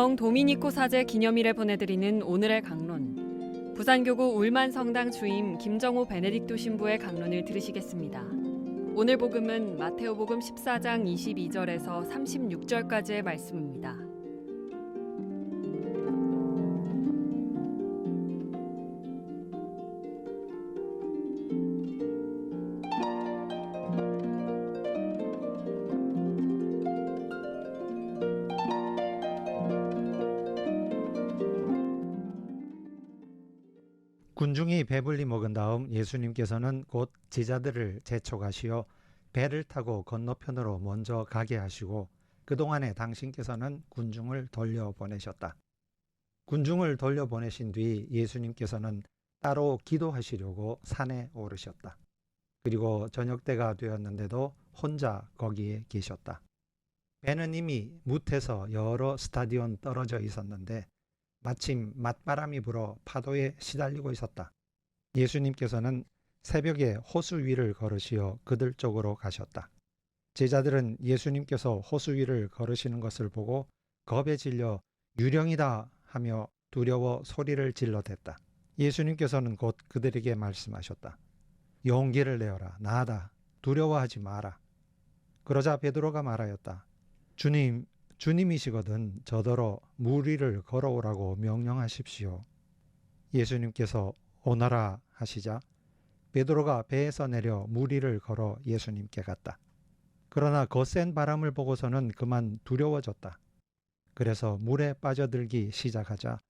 성 도미니코 사제 기념일에 보내드리는 오늘의 강론. 부산교구 울만성당 주임 김정호 베네딕토 신부의 강론을 들으시겠습니다. 오늘 복음은 마테오복음 14장 22절에서 36절까지의 말씀입니다. 군중이 배불리 먹은 다음 예수님께서는 곧 제자들을 재촉하시어 배를 타고 건너편으로 먼저 가게 하시고 그동안에 당신께서는 군중을 돌려보내셨다. 군중을 돌려보내신 뒤 예수님께서는 따로 기도하시려고 산에 오르셨다. 그리고 저녁 때가 되었는데도 혼자 거기에 계셨다. 배는 이미 무태서 여러 스타디온 떨어져 있었는데 마침 맞바람이 불어 파도에 시달리고 있었다. 예수님께서는 새벽에 호수 위를 걸으시어 그들 쪽으로 가셨다. 제자들은 예수님께서 호수 위를 걸으시는 것을 보고 겁에 질려 유령이다 하며 두려워 소리를 질러댔다. 예수님께서는 곧 그들에게 말씀하셨다. 용기를 내어라. 나다. 두려워하지 마라. 그러자 베드로가 말하였다. 주님, 주님이시거든 저더러 물 위를 걸어오라고 명령하십시오. 예수님께서 오너라 하시자 베드로가 배에서 내려 물 위를 걸어 예수님께 갔다. 그러나 거센 바람을 보고서는 그만 두려워졌다. 그래서 물에 빠져들기 시작하자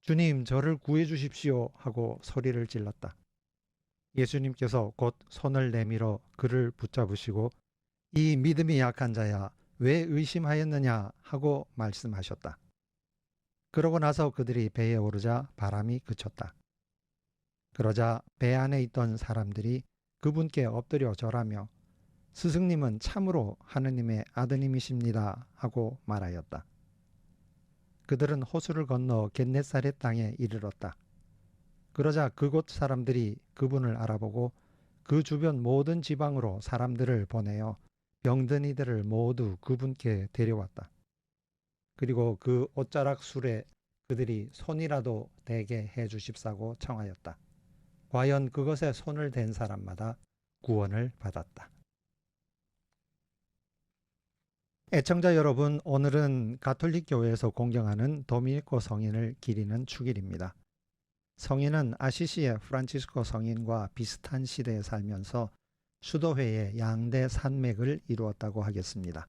주님 저를 구해 주십시오 하고 소리를 질렀다. 예수님께서 곧 손을 내밀어 그를 붙잡으시고 이 믿음이 약한 자야 왜 의심하였느냐 하고 말씀하셨다. 그러고 나서 그들이 배에 오르자 바람이 그쳤다. 그러자 배 안에 있던 사람들이 그분께 엎드려 절하며 스승님은 참으로 하느님의 아드님이십니다 하고 말하였다. 그들은 호수를 건너 겟네사렛 땅에 이르렀다. 그러자 그곳 사람들이 그분을 알아보고 그 주변 모든 지방으로 사람들을 보내어 병든 이들을 모두 그분께 데려왔다. 그리고 그 옷자락 술에 그들이 손이라도 대게 해 주십사고 청하였다. 과연 그것에 손을 댄 사람마다 구원을 받았다. 애청자 여러분, 오늘은 가톨릭 교회에서 공경하는 도미니코 성인을 기리는 축일입니다. 성인은 아시시의 프란치스코 성인과 비슷한 시대에 살면서 수도회의 양대 산맥을 이루었다고 하겠습니다.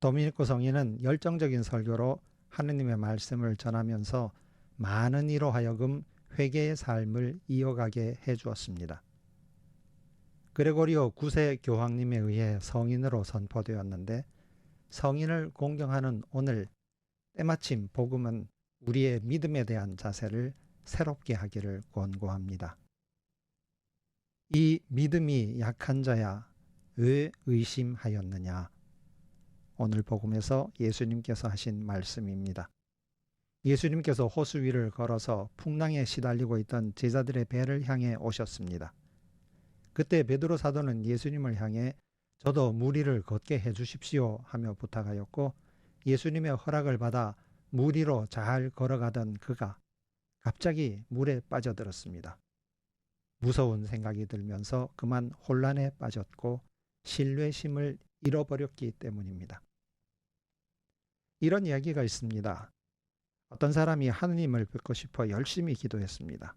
도미니코 성인은 열정적인 설교로 하느님의 말씀을 전하면서 많은 이로 하여금 회개의 삶을 이어가게 해 주었습니다. 그레고리오 9세 교황님에 의해 성인으로 선포되었는데 성인을 공경하는 오늘 때마침 복음은 우리의 믿음에 대한 자세를 새롭게 하기를 권고합니다. 이 믿음이 약한 자야 왜 의심하였느냐? 오늘 복음에서 예수님께서 하신 말씀입니다. 예수님께서 호수 위를 걸어서 풍랑에 시달리고 있던 제자들의 배를 향해 오셨습니다. 그때 베드로 사도는 예수님을 향해 저도 물 위를 걷게 해 주십시오 하며 부탁하였고 예수님의 허락을 받아 물 위로 잘 걸어가던 그가 갑자기 물에 빠져들었습니다. 무서운 생각이 들면서 그만 혼란에 빠졌고 신뢰심을 잃어버렸기 때문입니다. 이런 이야기가 있습니다. 어떤 사람이 하느님을 뵙고 싶어 열심히 기도했습니다.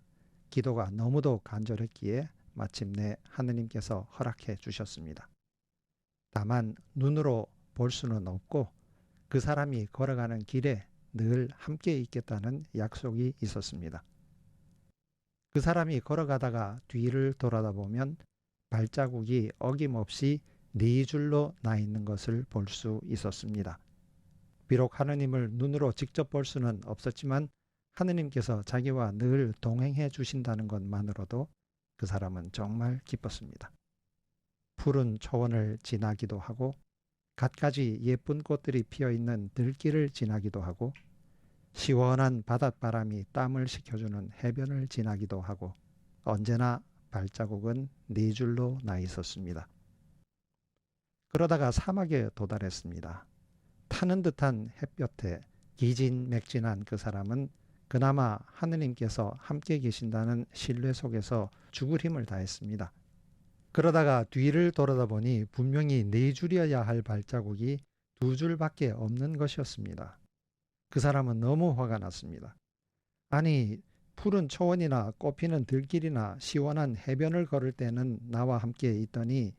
기도가 너무도 간절했기에 마침내 하느님께서 허락해 주셨습니다. 다만 눈으로 볼 수는 없고 그 사람이 걸어가는 길에 늘 함께 있겠다는 약속이 있었습니다. 그 사람이 걸어가다가 뒤를 돌아다 보면 발자국이 어김없이 네 줄로 나 있는 것을 볼 수 있었습니다. 비록 하느님을 눈으로 직접 볼 수는 없었지만 하느님께서 자기와 늘 동행해 주신다는 것만으로도 그 사람은 정말 기뻤습니다. 푸른 초원을 지나기도 하고 갖가지 예쁜 꽃들이 피어 있는 들길을 지나기도 하고 시원한 바닷바람이 땀을 식혀주는 해변을 지나기도 하고 언제나 발자국은 네 줄로 나 있었습니다. 그러다가 사막에 도달했습니다. 타는 듯한 햇볕에 기진맥진한 그 사람은 그나마 하느님께서 함께 계신다는 신뢰 속에서 죽을 힘을 다했습니다. 그러다가 뒤를 돌아다 보니 분명히 네 줄이어야 할 발자국이 두 줄밖에 없는 것이었습니다. 그 사람은 너무 화가 났습니다. 아니, 푸른 초원이나 꽃피는 들길이나 시원한 해변을 걸을 때는 나와 함께 있더니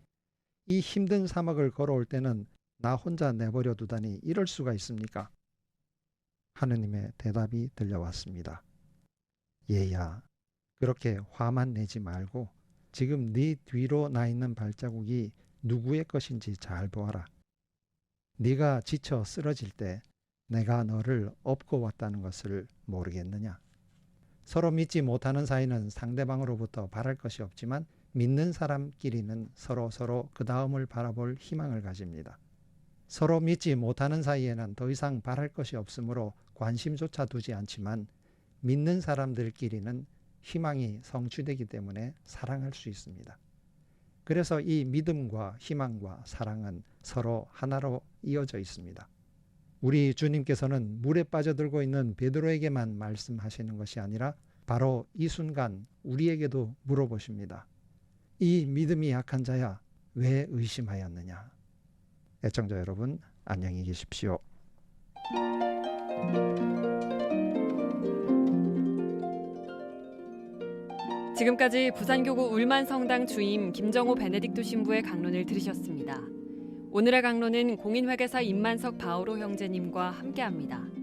이 힘든 사막을 걸어올 때는 나 혼자 내버려 두다니 이럴 수가 있습니까? 하느님의 대답이 들려왔습니다. 얘야, 그렇게 화만 내지 말고 지금 네 뒤로 나 있는 발자국이 누구의 것인지 잘 보아라. 네가 지쳐 쓰러질 때 내가 너를 업고 왔다는 것을 모르겠느냐? 서로 믿지 못하는 사이는 상대방으로부터 바랄 것이 없지만 믿는 사람끼리는 서로 서로 그 다음을 바라볼 희망을 가집니다. 서로 믿지 못하는 사이에는 더 이상 바랄 것이 없으므로 관심조차 두지 않지만 믿는 사람들끼리는 희망이 성취되기 때문에 사랑할 수 있습니다. 그래서 이 믿음과 희망과 사랑은 서로 하나로 이어져 있습니다. 우리 주님께서는 물에 빠져들고 있는 베드로에게만 말씀하시는 것이 아니라 바로 이 순간 우리에게도 물어보십니다. 이 믿음이 약한 자야 왜 의심하였느냐? 애청자 여러분 안녕히 계십시오. 지금까지 부산교구 울만성당 주임 김정호 베네딕토 신부의 강론을 들으셨습니다. 오늘의 강론은 공인회계사 임만석 바오로 형제님과 함께합니다.